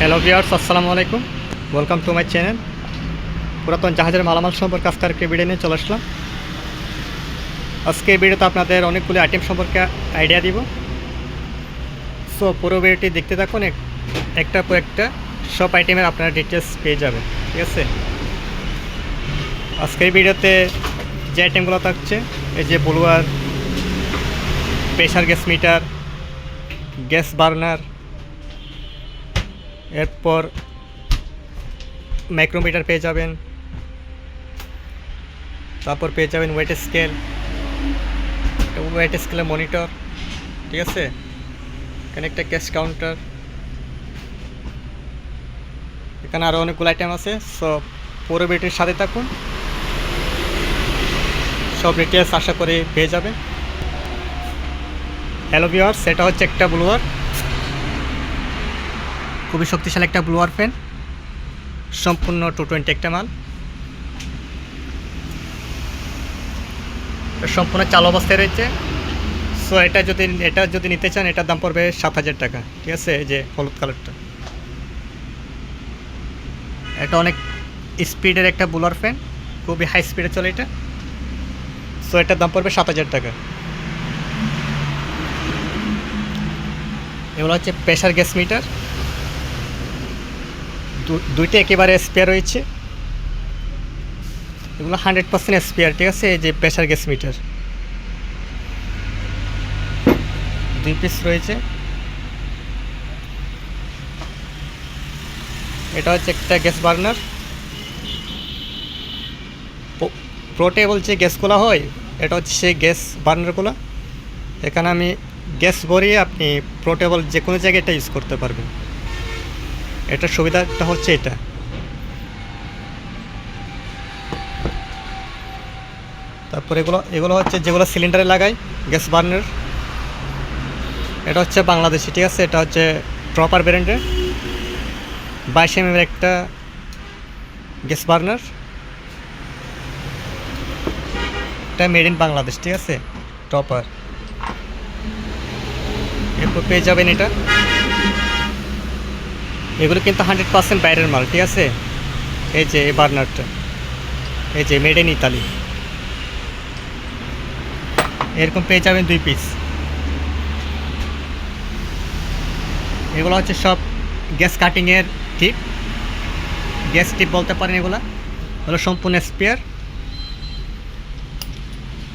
Hello viewers আসসালামু আলাইকুম। Welcome to my channel পুরাতন জাহাজের মালামাল সম্পর্কে আজকে আরেকটি ভিডিও নিয়ে চলে আসলাম। আজকে ভিডিওতে আপনাদের অনেকগুলি আইটেম সম্পর্কে আইডিয়া দিব। সো পুরো ভিডিওটি দেখতে থাকুন। এক- একটার পর একটা সব আইটেমের আপনারা ডিটেলস পেয়ে যাবেন। ঠিক আছে? আজকের ভিডিওতে যে আইটেমগুলো থাকছে, এই যে blower pressure gas meter, gas burner এরপর মাইক্রোমিটার পেয়ে যাবেন। তারপর পেয়ে যাবেন ওয়েট স্কেল। ওয়েট স্কেলের মনিটর, ঠিক আছে? এখানে একটা ক্যাশ কাউন্টার। এখানে আরও অনেকগুলো আইটেম আছে। সব পুরো ভিডিওটির সাথে থাকুন। সব ডিটেলস আশা করে পেয়ে যাবেন। হ্যালো ভিওয়ার সেটা হচ্ছে একটা ব্লুয়ার খুবই শক্তিশালী একটা ব্লুয়ার ফ্যান সম্পূর্ণ টু টোয়েন্টি একটা মাল। সম্পূর্ণ চালু অবস্থায় রয়েছে। সো এটা যদি এটা যদি নিতে চান, এটার দাম পড়বে সাত হাজার টাকা। ঠিক আছে? এই যে হলুদ কালারটা। এটা অনেক স্পিডের একটা বুলার ফ্যান খুবই হাই স্পিডে চলে এটা। সো এটার দাম পড়বে সাত হাজার টাকা। এগুলো হচ্ছে প্রেশার গ্যাস মিটার দুইটা একেবারে স্পেয়ার রয়েছে। এগুলো হান্ড্রেড পার্সেন্ট স্পেয়ার ঠিক আছে? এই যে প্রেশার গ্যাস মিটার দুই পিস রয়েছে। এটা হচ্ছে একটা গ্যাস বার্নার প্রোটেবল যে গ্যাসগুলো হয়, এটা হচ্ছে সেই গ্যাস বার্নার বার্নারগুলো এখানে আমি গ্যাস ভরিয়ে আপনি প্রোটেবল যে কোনো জায়গায় এটা ইউজ করতে পারবেন। এটার সুবিধাটা হচ্ছে এটা। তারপর এগুলো এগুলো হচ্ছে যেগুলো সিলিন্ডারে লাগাই, গ্যাস বার্নার। এটা হচ্ছে বাংলাদেশি, ঠিক আছে? এটা হচ্ছে ট্রপার ব্র্যান্ডের বাইশ এম একটা গ্যাস বার্নার। এটা মেড ইন বাংলাদেশ, ঠিক আছে? টপার এরপর পেয়ে যাবেন এটা। এগুলো কিন্তু হান্ড্রেড পার্সেন্ট বাইরের মাল, ঠিক আছে? এই যে এই বার্নারটা। এই যে মেড ইন ইতালি এরকম পেয়ে যাবেন দুই পিস এগুলো হচ্ছে সব গ্যাস কাটিংয়ের টিপ গ্যাস টিপ বলতে পারেন এগুলো। হলো সম্পূর্ণ স্পেয়ার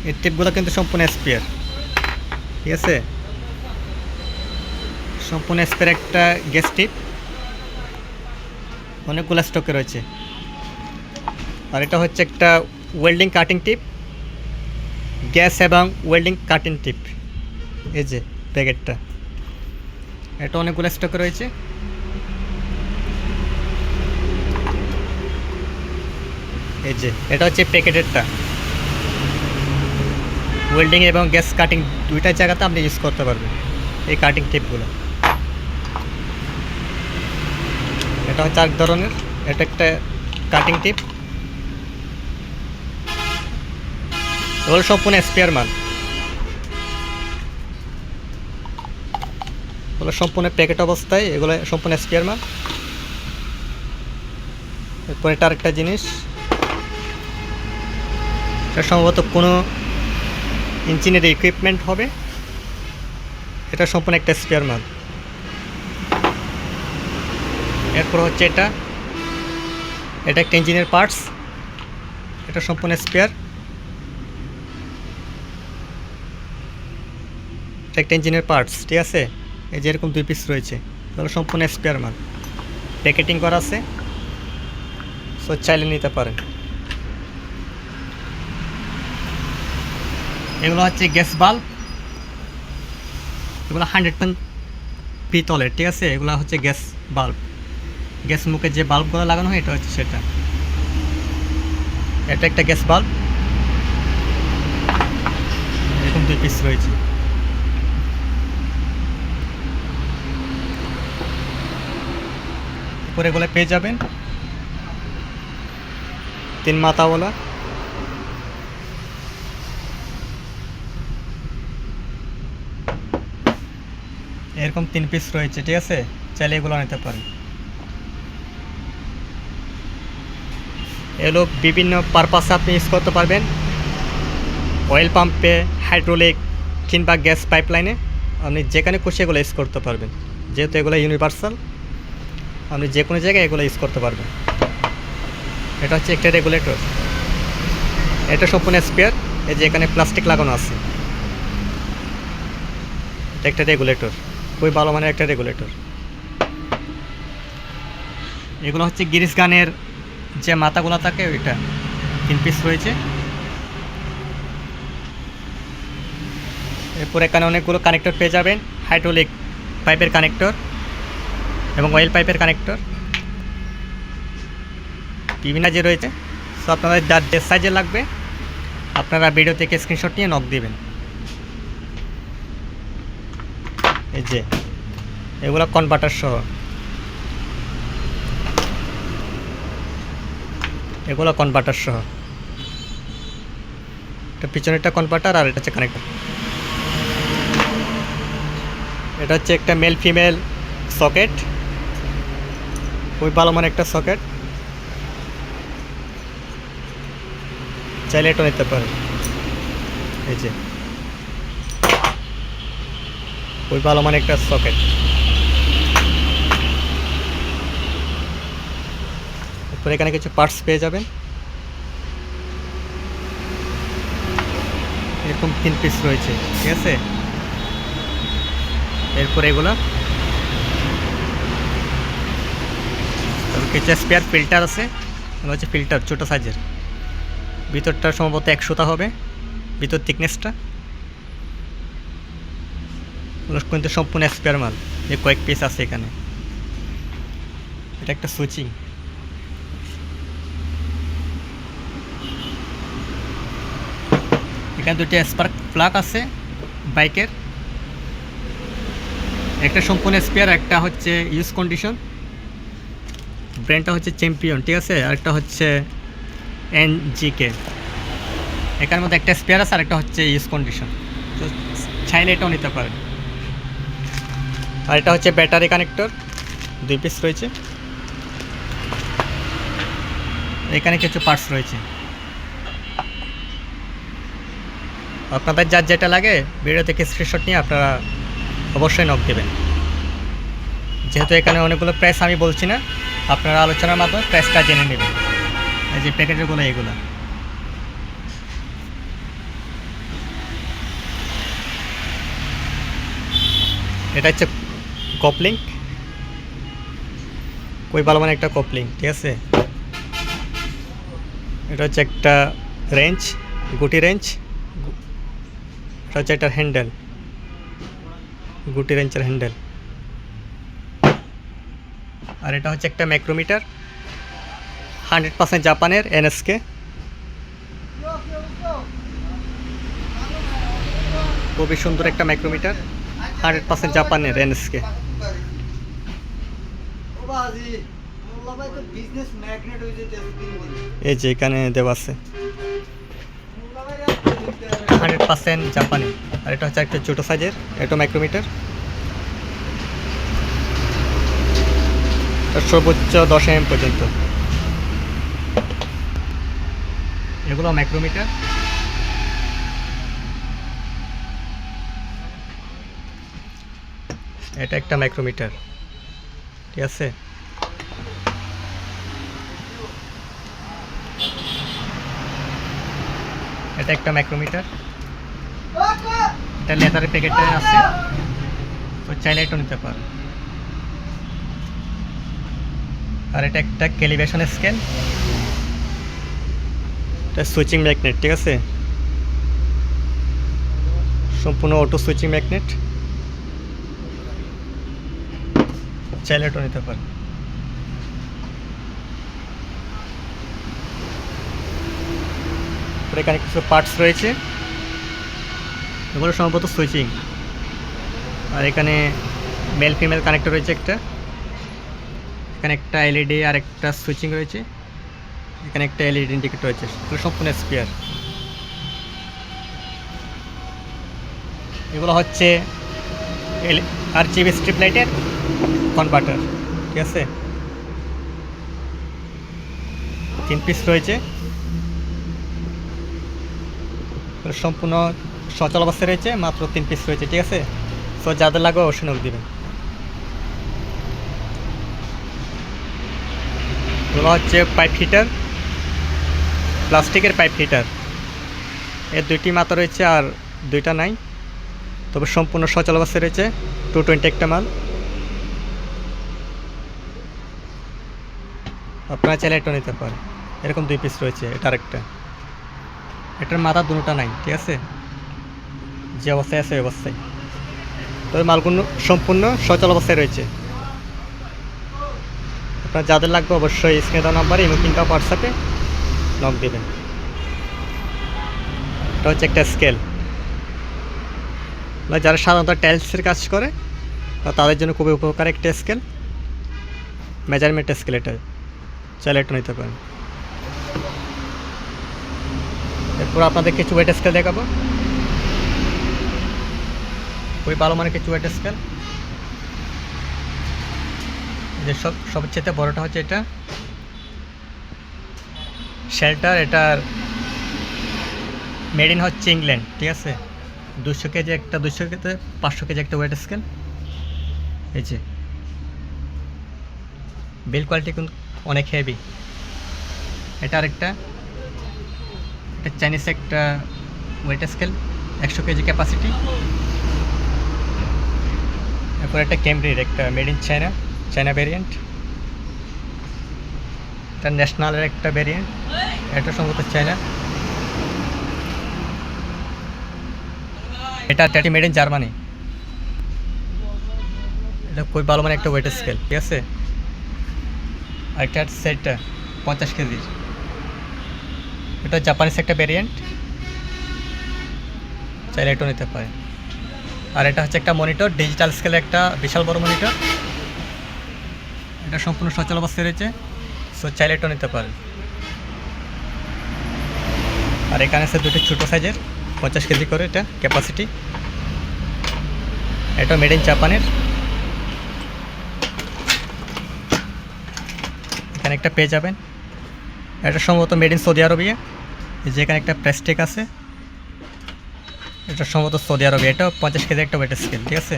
এই টিপগুলো কিন্তু সম্পূর্ণ স্পেয়ার ঠিক আছে? সম্পূর্ণ স্পেয়ার একটা গ্যাস টিপ অনেকগুলো স্টকে রয়েছে। আর এটা হচ্ছে একটা ওয়েল্ডিং কাটিং টিপ গ্যাস এবং ওয়েল্ডিং কাটিং টিপ এই যে প্যাকেটটা। এটা অনেকগুলো স্টকে রয়েছে। এই যে, এটা হচ্ছে প্যাকেটেরটা। ওয়েল্ডিং এবং গ্যাস কাটিং দুইটা জায়গাতে আপনি ইউজ করতে পারবেন, এই কাটিং টিপগুলো এটা হচ্ছে এক ধরনের। এটা একটা কাটিং টিপ এগুলো সম্পূর্ণ স্পেয়ার মাল। এগুলো সম্পূর্ণ প্যাকেট অবস্থায়, এগুলো সম্পূর্ণ স্পেয়ার মাল। এরপর এটা আরেকটা জিনিস। এটা সম্ভবত কোনো ইঞ্জিনের ইকুইপমেন্ট হবে। এটা সম্পূর্ণ একটা স্পেয়ার মাল। এরপর হচ্ছে এটা। এটা একটা ইঞ্জিনের পার্টস এটা সম্পূর্ণ স্পেয়ার এটা একটা ইঞ্জিনের পার্টস ঠিক আছে? এই যে এরকম দুই পিস রয়েছে। তাহলে সম্পূর্ণ স্পেয়ার মাল। প্যাকেটিং করা আছে। সো চাইলে নিতে পারেন। এগুলো হচ্ছে গ্যাস বাল্ব এগুলো হান্ড্রেড পেন পিতলের, ঠিক আছে? এগুলো হচ্ছে গ্যাস বাল্ব গ্যাস মুখে যে বাল্বগুলো লাগানো হয়, এটা হচ্ছে সেটা। এটা একটা গ্যাস বাল্ব। এরকম দুই পিস রয়েছে। পরে এগুলো পেয়ে যাবেন। তিন মাথাওয়ালা এরকম তিন পিস রয়েছে, ঠিক আছে? চাইলে এগুলো নিতে পারেন। এগুলো বিভিন্ন পারপাসে আপনি ইউজ করতে পারবেন। অয়েল পাম্পে হাইড্রোলিক কিংবা গ্যাস পাইপলাইনে আপনি যেখানে খুশি এগুলো ইউজ করতে পারবেন। যেহেতু এগুলো ইউনিভার্সাল আপনি যে কোনো জায়গায় এগুলো ইউজ করতে পারবেন। এটা হচ্ছে একটা রেগুলেটর এটা সম্পূর্ণ স্পেয়ার এই যে এখানে প্লাস্টিক লাগানো আছে। একটা রেগুলেটর খুবই ভালো মানের একটা রেগুলেটর এগুলো হচ্ছে গিরিশ গানের যে মাথাগুলো থাকে ওইটা তিন পিস রয়েছে। এরপর এখানে অনেকগুলো কানেক্টর পেয়ে যাবেন হাইড্রোলিক পাইপের কানেক্টর এবং অয়েল পাইপের কানেক্টর বিভিন্ন যে রয়েছে সো আপনাদের যার যে সাইজে লাগবে, আপনারা ভিডিও থেকে স্ক্রিনশট নিয়ে নক দিবেন। এই যে, এগুলো কনভার্টার সহ। এগুলো কনভার্টার সহ। এটা পিছনেরটা কনভার্টার আর এটা হচ্ছে কানেক্টর এটা হচ্ছে একটা মেল ফিমেল সকেট খুবই ভালো মানে একটা সকেট চাইলে এটা নিতে পারে এই যে। খুবই ভালো মানে একটা সকেট এরপর এখানে কিছু পার্টস পেয়ে যাবেন। এরকম তিন পিস রয়েছে, ঠিক আছে? এরপর এগুলো। কিছু স্পেয়ার ফিল্টার আছে হচ্ছে ফিল্টার ছোটো সাইজের ভিতরটা সম্ভবত একশোটা হবে, ভিতর থিকনেসটা কিন্তু সম্পূর্ণ স্পেয়ার মাল, যে কয়েক পিস আছে এখানে। এটা একটা সুইচিং এখানে দুটি স্পার্ক প্লাগ আছে, বাইকের। একটা সম্পূর্ণ স্পেয়ার একটা হচ্ছে ইউজ কন্ডিশন ব্র্যান্ডটা হচ্ছে চ্যাম্পিয়ন ঠিক আছে? আরেকটা হচ্ছে এনজিকে এখানের মধ্যে একটা স্পেয়ার আছে আর একটা হচ্ছে ইউজ কন্ডিশন তো চাইলে এটাও নিতে পারেন। আর এটা হচ্ছে ব্যাটারি কানেক্টর দুই পিস রয়েছে। এখানে কিছু পার্টস রয়েছে। আপনাদের যার যেটা লাগে ভিডিও থেকে স্ক্রিনশট নিয়ে আপনারা অবশ্যই নক দেবেন। যেহেতু এখানে অনেকগুলো প্রাইস আমি বলছি না, আপনারা আলোচনার মাধ্যমে প্রাইসটা জেনে নেবেন। এই যে প্যাকেজগুলো এগুলো এটা হচ্ছে কপলিং ওই ভালো মানে একটা কপলিং ঠিক আছে? এটা হচ্ছে একটা রেঞ্জ গুটি রেঞ্জ এটা হচ্ছে হ্যান্ডেল গুটি রেঞ্চের হ্যান্ডেল আর এটা হচ্ছে একটা ম্যাক্রোমিটার হান্ড্রেড পার্সেন্ট জাপানের এনএসকে খুবই সুন্দর একটা ম্যাক্রোমিটার হান্ড্রেড পার্সেন্ট জাপানের এনএসকে এই যে এখানে দেওয়া আছে। হান্ড্রেড পার্সেন্ট জাপানি। আর এটা হচ্ছে একটা ছোটো সাইজের, এটা মাইক্রোমিটার সর্বোচ্চ দশ এম পর্যন্ত। এগুলো মাইক্রোমিটার এটা একটা মাইক্রোমিটার ঠিক আছে? এটা একটা মাইক্রোমিটার এটা লেদারের প্যাকেটটা আছে। তো চাইলে এটা নিতে পারো। আর এটা একটা ক্যালিব্রেশন স্কেল এটা সুইচিং ম্যাগনেট ঠিক আছে? সম্পূর্ণ অটো সুইচিং ম্যাগনেট চাইলে এটা নিতে পারো। এখানে কিছু পার্টস রয়েছে। এগুলো সম্ভবত সুইচিং। আর এখানে মেল ফিমেল কানেক্টর রয়েছে একটা। এখানে একটা এলইডি আর একটা সুইচিং রয়েছে। এখানে একটা এলইডি ইন্ডিকেটর রয়েছে। এগুলো সম্পূর্ণ স্পেয়ার এগুলো হচ্ছে আর জিবি স্ট্রিপ লাইটের কনভার্টার ঠিক আছে? তিন পিস রয়েছে। সম্পূর্ণ সচল অবস্থায় রয়েছে, মাত্র তিন পিস রয়েছে ঠিক আছে? সো যাদের লাগবে অবশ্যই নখ দিবেন। হচ্ছে পাইপ হিটার প্লাস্টিকের পাইপ হিটার এর দুইটি মাত্র রয়েছে আর দুইটা নাই। তবে সম্পূর্ণ সচল অবস্থায় রয়েছে টু টোয়েন্টি একটা মাল। আপনারা চাইলে এটা নিতে পারেন। এরকম দুই পিস রয়েছে, এটা আরেকটা। এটার মাথা দুটোটা নাই, ঠিক আছে? যে অবস্থায় আছে, ওই অবস্থায়। তবে মালগুলো সম্পূর্ণ সচল অবস্থায় রয়েছে। আপনার যাদের লাগবে অবশ্যই স্ক্রিনে দেওয়া নাম্বারে ইমো কিংবা হোয়াটসঅ্যাপে নক দেবেন। এটা হচ্ছে একটা স্কেল যারা সাধারণত টাইলসের কাজ করে তাদের জন্য খুবই উপকার একটা স্কেল মেজারমেন্ট স্কেল এটা। চাইলে একটু নিতে পারেন। এরপর আপনাদের কিছু ওয়েট স্কেল দেখাবো। খুবই ভালো মানে কিছু ওয়েট স্কেল যে সব, সবচেয়ে বড়টা হচ্ছে এটা। শেল্টার এটার মেড ইন হচ্ছে ইংল্যান্ড ঠিক আছে? দুশো কেজি একটা দুশো কেজি পাঁচশো কেজি একটা ওয়েট স্কেল এই যে। বিল কোয়ালিটি কিন্তু অনেক হেভি এটা আরেকটা। এটা চাইনিজ একটা ওয়েট স্কেল একশো কেজি ক্যাপাসিটি এরপর একটা ক্যামব্রির একটা made in China China variant এটা ন্যাশনালের একটা ভ্যারিয়েন্ট এটা সম্ভবত চায়না এটা ট্যাটি মেড ইন জার্মানি এটা খুবই ভালো মানে একটা ওয়েট স্কেল ঠিক আছে? আরেকটা সেটটা পঞ্চাশ কেজির এটা জাপানিজ একটা ভ্যারিয়েন্ট চাইলে এটাও নিতে পারে আর এটা হচ্ছে একটা মনিটর ডিজিটাল স্কেলের একটা বিশাল বড় মনিটর এটা সম্পূর্ণ সচল অবস্থায় রয়েছে সো চাইলে এটাও নিতে পারে আর এখানে আছে দুটো ছোটো সাইজের পঞ্চাশ কেজি করে এটা ক্যাপাসিটি এটা মেড ইন জাপানের এখানে একটা পেয়ে যাবেন। এটা সম্ভবত মেড ইন সৌদি আরবিয়া এই যে এখানে একটা প্রেস্টেক আছে। এটা সম্ভবত সৌদি আরবে। এটা পঞ্চাশ কেজি একটা ওয়েটের স্কেল ঠিক আছে?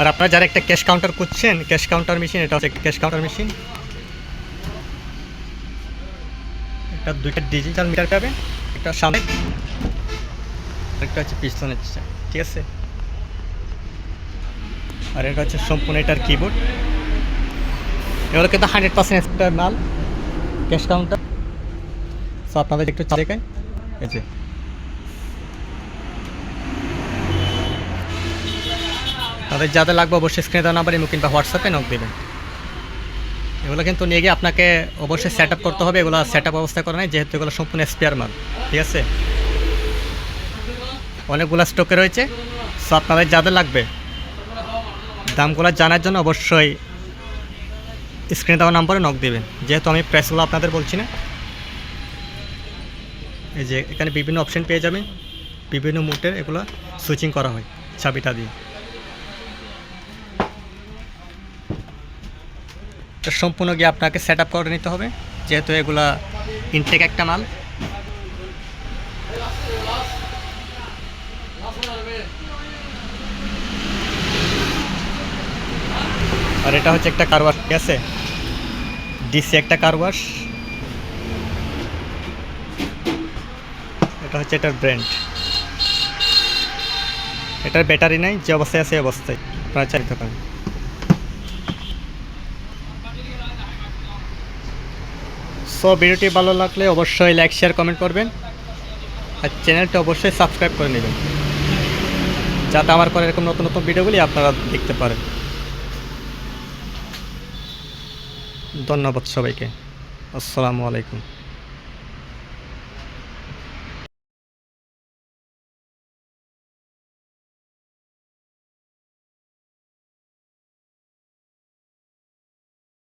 আর আপনারা যারা একটা ক্যাশ কাউন্টার করছেন ক্যাশ কাউন্টার মেশিন এটা হচ্ছে ক্যাশ কাউন্টার মেশিন একটা দুইটা ডিজিটাল মিটার পাবেন একটা সামনে একটা হচ্ছে দিকটা, ঠিক আছে? আর এটা হচ্ছে সম্পূর্ণ এটার কিবোর্ড এগুলো কিন্তু হান্ড্রেড পার্সেন্ট একটা মাল ক্যাশ কাউন্টার সো আপনাদের একটু দেখাই। এই যে। তাদের যাদের লাগবে অবশ্যই স্ক্রিনে দেওয়া নাম্বার ইমো কিংবা হোয়াটসঅ্যাপে নক দেবেন। এগুলো কিন্তু নিয়ে গিয়ে আপনাকে অবশ্যই সেট করতে হবে। এগুলো সেট আপ অবস্থা করা নাই, যেহেতু এগুলো সম্পূর্ণ স্পেয়ার মাল। ঠিক আছে? অনেকগুলো স্টকে রয়েছে। সো আপনাদের যাদের লাগবে, দামগুলো জানার জন্য অবশ্যই স্ক্রিনে দেওয়া নাম্বারে নক দেবেন। যেহেতু আমি প্রাইসগুলো আপনাদের বলছি না এই যে এখানে বিভিন্ন অপশন পেয়ে যাবেন। বিভিন্ন মুটের এগুলো সুইচিং করা হয় চাবিটা দিয়ে। সম্পূর্ণ গিয়ে আপনাকে সেট আপ করে নিতে হবে, যেহেতু এগুলা ইনটেক একটা মাল। আর এটা হচ্ছে একটা কারওয়াশ ঠিক আছে? ডিসি একটা কারওয়াশ এটা হচ্ছে এটার ব্র্যান্ড এটার ব্যাটারি নাই, যে অবস্থায় আছে অবস্থায় আপনারা চালিতে পারেন। সো ভিডিওটি ভালো লাগলে অবশ্যই লাইক শেয়ার কমেন্ট করবেন। আর চ্যানেলটা অবশ্যই সাবস্ক্রাইব করে নেবেন। যাতে আমার পরে এরকম নতুন নতুন ভিডিওগুলি আপনারা দেখতে পারেন। ধন্যবাদ সবাইকে। আসসালামু আলাইকুম।